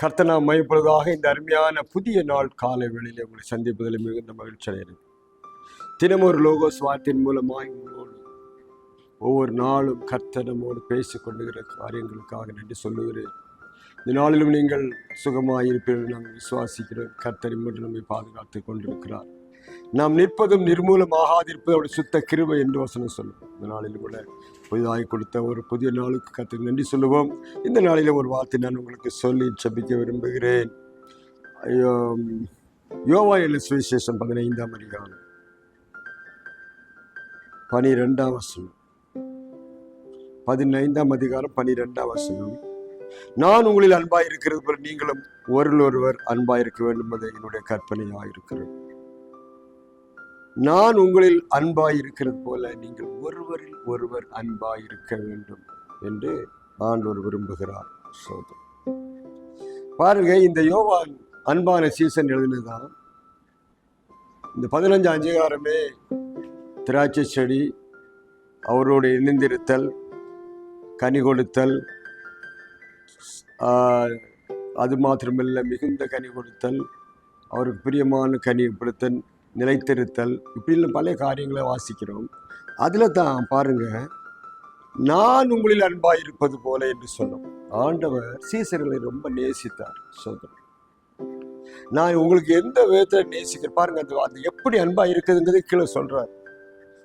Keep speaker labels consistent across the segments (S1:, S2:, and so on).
S1: கர்த்தனா மையப்படுவதாக இந்த அருமையான புதிய நாள் காலை வேளையில் உங்களை சந்திப்பதில் மிகுந்த மகிழ்ச்சி அடைகிறேன் தினமும் ஒரு லோகோஸ் வார்த்தையின் மூலமாக உங்களோடு ஒவ்வொரு நாளும் கர்த்தனமோடு நம்மோடு கொண்டுகிற காரியங்களுக்காக நன்றி சொல்லுகிறேன். இந்த நாளிலும் நீங்கள் சுகமாக இருப்பீர்கள் நாங்கள் விசுவாசிக்கிறோம். கர்த்தர் மட்டும் நம்மை பாதுகாத்து கொண்டிருக்கிறார். நாம் நிற்பதும் நிர்மூலமாகாதிருப்பது அவருடைய சுத்த கிருபை என்று வசனம் சொல்லும் இந்த நாளில் கூட புதிதாக கொடுத்த ஒரு புதிய நாளுக்கு கற்று நன்றி சொல்லுவோம். இந்த நாளில் ஒரு வார்த்தை நான் உங்களுக்கு சொல்லி சபிக்க விரும்புகிறேன். ஐயோ யோவா எழு சுவிசேஷம் பதினைந்தாம் அதிகாரம் பனிரெண்டாம் வசனம். பதினைந்தாம் அதிகாரம் பனிரெண்டாம் வசனம். நான் உங்களில் அன்பாயிருக்கிறது போல நீங்களும் ஒருவர் அன்பாயிருக்க இருக்க வேண்டும் என்பது என்னுடைய கற்பனையாக இருக்கிறது நான் உங்களில் அன்பாயிருக்கிறது போல நீங்கள் ஒருவரில் ஒருவர் அன்பாயிருக்க வேண்டும் என்று ஆண்டவர் விரும்புகிறார் சோதம் பாருங்க இந்த யோவான் அன்பான சீசன் எழுதினதான் இந்த பதினஞ்சாம் அங்கீகாரமே திராட்சை செடி அவரோடு இணைந்திருத்தல் கனி கொடுத்தல் அது மாத்திரமல்ல மிகுந்த கனி கொடுத்தல் அவருக்கு பிரியமான கனி கொடுத்தல் நிலைத்திருத்தல். இப்படின்னு பல காரியங்களை வாசிக்கிறோம். அதில் தான் பாருங்க நான் உங்களில் அன்பாக இருப்பது போல என்று சொல்லும் ஆண்டவர் சீசர்களை ரொம்ப நேசித்தார் சோதனை. நான் உங்களுக்கு எந்த விதத்தில் நேசிக்கிறேன்? பாருங்க அந்த அது எப்படி அன்பாக இருக்குதுங்கிறது கீழே சொல்கிறார்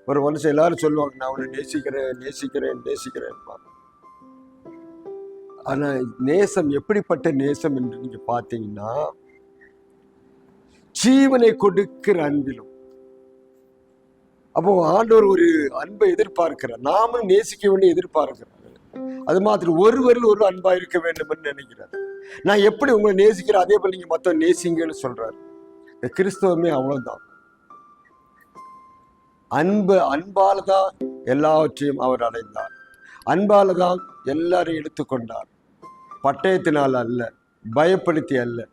S1: ஒரு மனுஷன் எல்லாரும் சொல்லுவாங்க நான் உன்னை நேசிக்கிறேன் நேசிக்கிறேன் நேசிக்கிறேன் ஆனால் நேசம் எப்படிப்பட்ட நேசம் என்று நீங்கள் பார்த்தீங்கன்னா ஜீவனை கொடுக்கிற அன்பிலும். அப்போ ஆண்டவர் ஒரு அன்பை எதிர்பார்க்கிறார். நாமும் நேசிக்க வேண்டிய எதிர்பார்க்கிறார் அது மாதிரி ஒருவரில் ஒரு அன்பா இருக்க வேண்டும் என்று நினைக்கிறார். நான் எப்படி உங்களை நேசிக்கிறேன்? அதே போல நீங்க மொத்தம் நேசிங்கன்னு சொல்றாரு. இந்த கிறிஸ்தவமே அவ்வளவுதான். அன்பு அன்பால தான் எல்லாவற்றையும் அவர் அடைந்தார். அன்பால தான் எல்லாரையும் எடுத்துக்கொண்டார். பட்டயத்தினால் அல்ல பயப்படுத்தி அல்ல.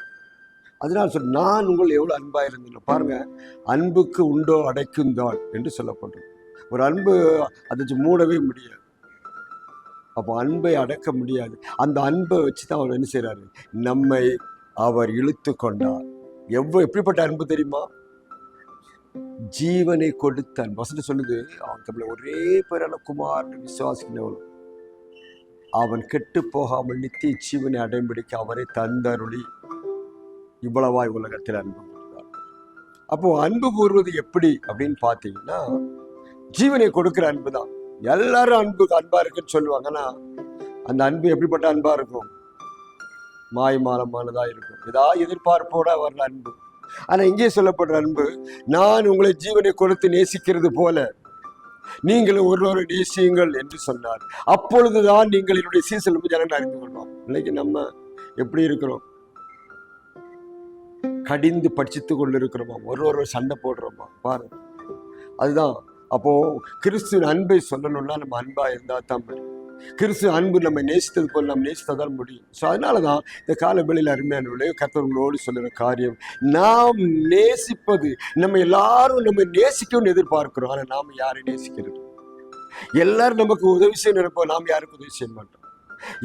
S1: அதனால் சொல் நான் உங்கள் எவ்வளவு அன்பா இருந்தேன் பாருங்க அன்புக்கு உண்டோ அடைக்கும் தான் என்று சொல்லப்பட்டது ஒரு அன்பு அதை மூடவே முடியாது. அப்போ அன்பை அடக்க முடியாது. அந்த அன்பை வச்சு தான் அவர் என்ன செய்றாரு? நம்மை அவர் இழுத்து கொண்டார். எவ்வளவு எப்படிப்பட்ட அன்பு தெரியுமா? ஜீவனை கொடுத்த அன்பு. வசனம் சொல்லுது அவன் தமிழ ஒரே பேரான குமாரன் விசுவாசிக்கிறவன். அவன் கெட்டு போகாமல் நித்திய ஜீவனை அடைம்பிடிக்க அவரை தந்தருளி. இவ்வளவாய் உலகத்தில் அன்பு கூர்ந்தார். அப்போ அன்பு கூறுவது எப்படி அப்படின்னு பார்த்தீங்கன்னா ஜீவனை கொடுக்குற அன்பு தான். எல்லாரும் அன்புக்கு அன்பா இருக்குன்னு சொல்லுவாங்கன்னா அந்த அன்பு எப்படிப்பட்ட அன்பா இருக்கும்? மாயமானமானதா இருக்கும். ஏதாவது எதிர்பார்ப்போட வர்ற அன்பு. ஆனா இங்கே சொல்லப்படுற அன்பு நான் உங்களை ஜீவனை கொடுத்து நேசிக்கிறது போல நீங்களும் ஒருவரை நேசியுங்கள் என்று சொன்னார். அப்பொழுதுதான் நீங்கள் என்னுடைய சீசன் ஜனங்கள் அறிந்து கொள்வோம் இன்னைக்கு நம்ம எப்படி இருக்கிறோம்? கடிந்து படிச்சுத்து கொண்டு இருக்கிறோமா ஒரு ஒரு சண்டை போடுறோமா? பாருங்க அதுதான். அப்போது கிறிஸ்து அன்பை சொல்லணும்னா நம்ம அன்பாக இருந்தால் தான் கிறிஸ்து அன்பு நம்ம நேசித்தது போல் நம்ம நேசித்ததால் முடியும். ஸோ அதனால தான் இந்த காலவெளியில் அருமையான கத்தவங்களோடு சொல்லுற காரியம் நாம் நேசிப்பது நம்ம எல்லாரும் நம்ம நேசிக்கணும்னு எதிர்பார்க்கிறோம். ஆனால் நாம் யாரை நேசிக்கிறது? எல்லாரும் நமக்கு உதவி செய்ய நினைப்போம். நாம் யாருக்கும் உதவி செய்ய மாட்டோம்?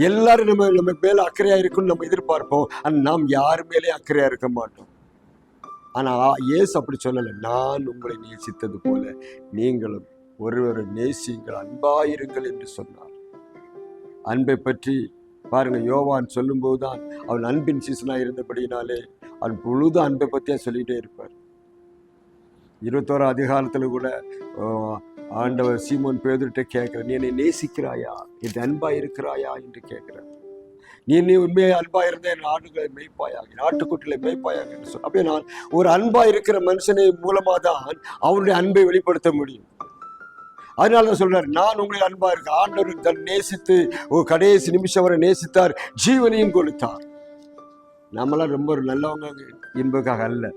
S1: எல்லாரும் நம்ம நம்ம மேலே அக்கறையாக இருக்குன்னு நம்ம எதிர்பார்ப்போம். ஆனால் நாம் யார் மேலே அக்கறையாக இருக்க மாட்டோம். ஆனால் இயேசு அப்படி சொல்லலை. நான் உங்களை நேசித்தது போல நீங்களும் ஒருவரை நேசியுங்கள் அன்பாயிருங்கள் என்று சொன்னார். அன்பை பற்றி பாருங்கள் யோவான் சொல்லும்போது தான் அவன் அன்பின் சீசனாக இருந்தபடினாலே அவன் பொழுது அன்பை பற்றியே சொல்லிகிட்டே இருப்பார். இருபத்தோரா அதிகாரத்தில் கூட ஆண்டவர் சீமோன் பேதுருட்ட கேட்குறேன் நீ என்னை நேசிக்கிறாயா? என் அன்பாக இருக்கிறாயா என்று கேட்குறேன் நீ நீ உண்மையை அன்பா இருந்த என் ஆடுகளை மேய்ப்பாயாக என் ஆட்டுக்குட்டிகளை மேய்ப்பாயாக என்று அப்படியே நான் ஒரு அன்பா இருக்கிற மனுஷனை மூலமா தான் அவனுடைய அன்பை வெளிப்படுத்த முடியும். அதனால தான் சொல்றாரு நான் உங்களை அன்பா இருக்க ஆண்டவர் தன் நேசித்து ஒரு கடைசி நிமிஷம் வரை நேசித்தார் ஜீவனையும் கொடுத்தார். நம்மளாம் ரொம்ப ஒரு நல்லவங்க என்பதுக்காக அல்ல.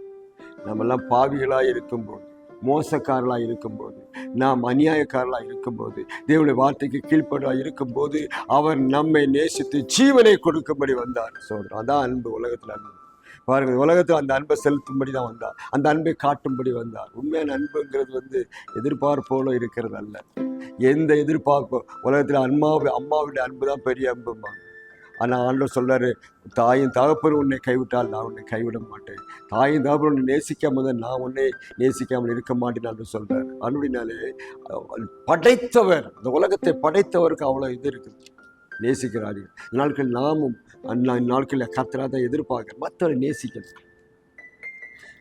S1: நம்மெல்லாம் பாவிகளாக இருக்கும்போது மோசக்காரர்களாக இருக்கும்போது நாம் அநியாயக்காரர்களாக இருக்கும்போது தேவனுடைய வார்த்தைக்கு கீழ்ப்படாக இருக்கும்போது அவர் நம்மை நேசித்து ஜீவனை கொடுக்கும்படி வந்தார். சொல்கிறோம் அதான் அன்பு உலகத்தில் அன்பு. பாருங்கள் உலகத்தில் அந்த அன்பை செலுத்தும்படி தான் வந்தார். அந்த அன்பை காட்டும்படி வந்தார். உண்மையான அன்புங்கிறது வந்து எதிர்பார்ப்போல இருக்கிறது அல்ல. எந்த எதிர்பார்ப்பு? உலகத்தில் அம்மா அம்மாவுடைய அன்பு தான் பெரிய அன்புமா ஆனால் ஆண்டவர் சொல்றாரு தாயும் தகப்பரும் உன்னை கைவிட்டால் நான் உன்னை கைவிட மாட்டேன் தாயும் தகப்பன் உன்னை நேசிக்காமல் தான் நான் உன்னை நேசிக்காமல் இருக்க மாட்டேன் என்று சொல்றாரு. அன்படினாலே படைத்தவர் அந்த உலகத்தை படைத்தவருக்கு அவ்வளோ இது இருக்குது. நேசிக்கிறார்கள். இந்த நாட்கள் நாமும் அண்ணா நாட்களில் கத்தரா தான் எதிர்பார்க்குறோம் மற்றவரை நேசிக்கிறது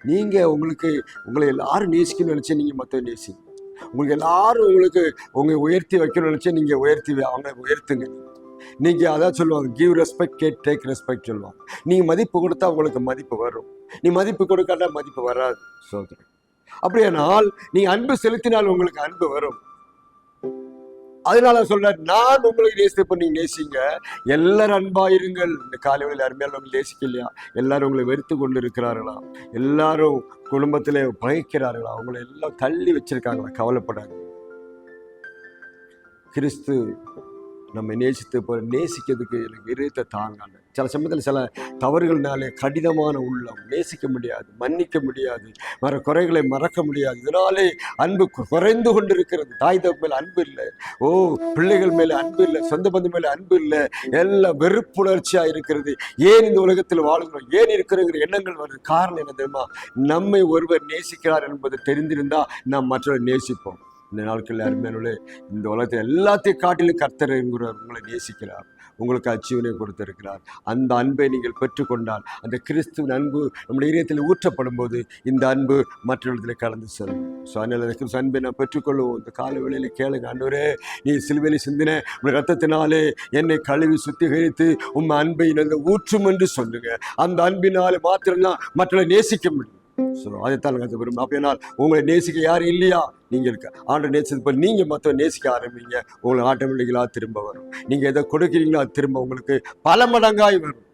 S1: நீங்கள் உங்களுக்கு உங்களை எல்லாரும் நேசிக்கணும்னு நினச்சி நீங்கள் மற்றவரை நேசிங்க. உங்களுக்கு எல்லாரும் உங்களுக்கு உங்களை உயர்த்தி வைக்கணும்னு நினச்சி நீங்கள் உயர்த்தி அவங்களை உயர்த்துங்க. நீங்கள் அதான் சொல்லுவாங்க give respect get take respect சொல்லுவாங்க. நீங்கள் மதிப்பு கொடுத்தா உங்களுக்கு மதிப்பு வரும். நீ மதிப்பு கொடுக்காட்டா மதிப்பு வராது சோதரன் அப்படியானால் நீ அன்பு செலுத்தினால் உங்களுக்கு அன்பு வரும். அதனால சொல்ற நான் உங்களுக்கு நேசிப்ப நீங்க நேசிங்க. எல்லாரும் அன்பாயிருங்கள் இந்த காலையில் அருமையால் உங்களை நேசிக்கலையா எல்லாரும் உங்களை வெறுத்து கொண்டு இருக்கிறார்களா எல்லாரும் குடும்பத்திலே பயக்கிறார்களா அவங்களை எல்லாம் தள்ளி வச்சிருக்காங்களா? கவலைப்படாது கிறிஸ்து நம்ம நேசித்து போ நேசிக்கிறதுக்கு எனக்கு இருத்த தாங்கால சில சமயத்தில் சில தவறுகள்னாலே கடினமான உள்ளம் நேசிக்க முடியாது மன்னிக்க முடியாது மற குறைகளை மறக்க முடியாது. இதனாலே அன்பு குறைந்து கொண்டிருக்கிறது. தாய் தப்பு மேலே அன்பு இல்லை. ஓ பிள்ளைகள் மேலே அன்பு இல்லை சொந்த பந்தம் மேலே அன்பு இல்லை. எல்லாம் வெறுப்புணர்ச்சியாக இருக்கிறது. ஏன் இந்த உலகத்தில் வாழ்கிறோம்? ஏன் இருக்கிறங்கிற எண்ணங்கள் வருது. காரணம் என்ன தெரியுமா? நம்மை ஒருவர் நேசிக்கிறார் என்பது தெரிந்திருந்தால் நாம் மற்றவர் நேசிப்போம். இந்த நாட்களில் அருமையானே இந்த உலகத்தை எல்லாத்தையும் காட்டிலும் கர்த்தர் என்கிறவர் உங்களை நேசிக்கிறார். உங்களுக்கு அச்சீவனை கொடுத்திருக்கிறார். அந்த அன்பை நீங்கள் பெற்றுக்கொண்டால் அந்த கிறிஸ்துவின் அன்பு நம்முடைய இதயத்தில் ஊற்றப்படும் போது இந்த அன்பு மற்றவர்களிடத்தில் கலந்து செல்லும். ஸோ அதனால் அந்த கிறிஸ்து அன்பை நான் பெற்றுக்கொள்வோம். இந்த கால வேளையில் கேளுங்க அன்றுவரே நீ சிலுவையில் சிந்தின உங்கள் ரத்தத்தினாலே என்னை கழுவி சுத்திகரித்து உன் அன்பை நல்ல ஊற்றும் என்று சொல்லுங்கள் அந்த அன்பினால் மாத்திரம்தான் மற்றவர்களை நேசிக்க முடியும். ஸோ அதைத்தான் நாங்கள் விரும்பும் அப்படினால் உங்களை நேசிக்க யாரும் இல்லையா? நீங்கள் இருக்க ஆண்டு நேசித்து போல் நீங்கள் மற்ற நேசிக்க ஆரம்பிங்க. உங்களை ஆட்டோமேட்டிக்கலாக திரும்ப வரும். நீங்கள் எதை கொடுக்குறீங்களோ அது திரும்ப உங்களுக்கு பல மடங்காய் வரும்.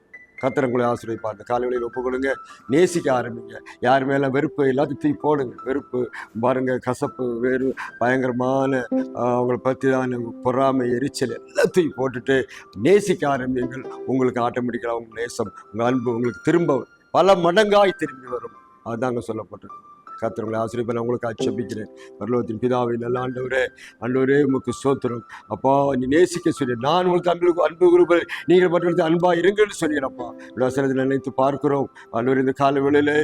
S1: கத்திரங்களை ஆசிரியப்பார் இந்த காலையில் ஒப்பு கொடுங்க நேசிக்க ஆரம்பிங்க. யார் மேலே வெறுப்பு எல்லாத்தையும் தூக்கி போடுங்க. வெறுப்பு பாருங்க கசப்பு வேறு பயங்கரமான அவங்கள அவங்களை பற்றி தான் பொறாமை எரிச்சல் எல்லாத்தையும் போட்டுட்டு நேசிக்க ஆரம்பிங்கள் உங்களுக்கு ஆட்டோமேட்டிக்கலாக உங்கள் நேசம் உங்கள் அன்பு உங்களுக்கு திரும்ப பல மடங்காய் திரும்பி வரும். அதுதாங்க சொல்லப்பட்டது கத்திரங்களை ஆசிரியப்பை உங்களுக்கு அச்சபிக்கிறேன் பரலோகத்தின் பிதாவை நல்ல ஆண்டவரே ஆண்டவரே உமக்கு சோத்திரம் அப்பா நீ நேசிக்க சொல்லி நான் உங்களுக்கு அன்பு அன்பு குருபர் நீங்கள் மற்றவர்களுக்கு அன்பா இருங்கன்னு சொல்லிடுறப்பா. வசனத்தில் நினைத்து பார்க்கிறோம். ஆண்டவர் இந்த கால வேளையிலே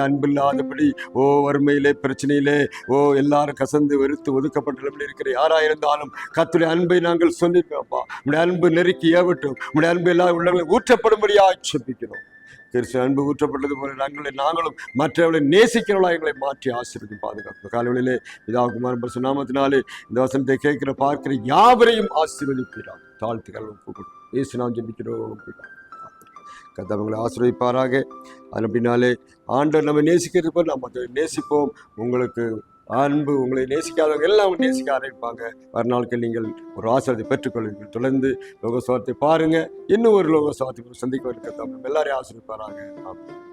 S1: அன்பு இல்லாதபடி ஓ வறுமையிலே பிரச்சனையிலே ஓ எல்லாரும் கசந்து வெறுத்து ஒதுக்கப்பட்டபடி இருக்கிற யாராக இருந்தாலும் கத்துடைய அன்பை நாங்கள் சொல்லியிருக்கோம்ப்பா உடைய அன்பு நெருக்கி ஏவட்டும். உடைய அன்பு எல்லா உள்ளங்களை ஊற்றப்படும்படியாக செப்பிக்கிறோம் கிறிஸ்து அன்பு ஊற்றப்பட்டது போல நாங்களே நாங்களும் மற்றவர்களை நேசிக்கிறவளா எங்களை மாற்றி ஆசிரியத்து பாதுகாப்பு. காலவெளியிலே பிதாகுமார் பரிசு நாமத்தினாலே இந்த வசனத்தை கேட்கிற பார்க்கிற யாவரையும் ஆசீர்வதிக்கிறார் தாழ்த்துக்கள் ஒப்பு ஏசு நாம் ஜபிக்கிறோம் கத்தவங்களை ஆசிரியப்பாராக அதன் பின்னாலே ஆண்டவர் நம்ம நேசிக்கிறது போல் நம்ம அதை நேசிப்போம். உங்களுக்கு அன்பு உங்களை நேசிக்காதவங்க எல்லாம் அவங்க நேசிக்க ஆரம்பிப்பாங்க. மறுநாளுக்கு நீங்கள் ஒரு ஆசிரியத்தை பெற்றுக்கொள்வீர்கள் தொடர்ந்து லோகசுவாரத்தை பாருங்க. இன்னும் ஒரு லோகசுவாரத்தை சந்திக்க இருக்கிறது எல்லாரையும் ஆசிரியப்பாராங்க அப்படின்னு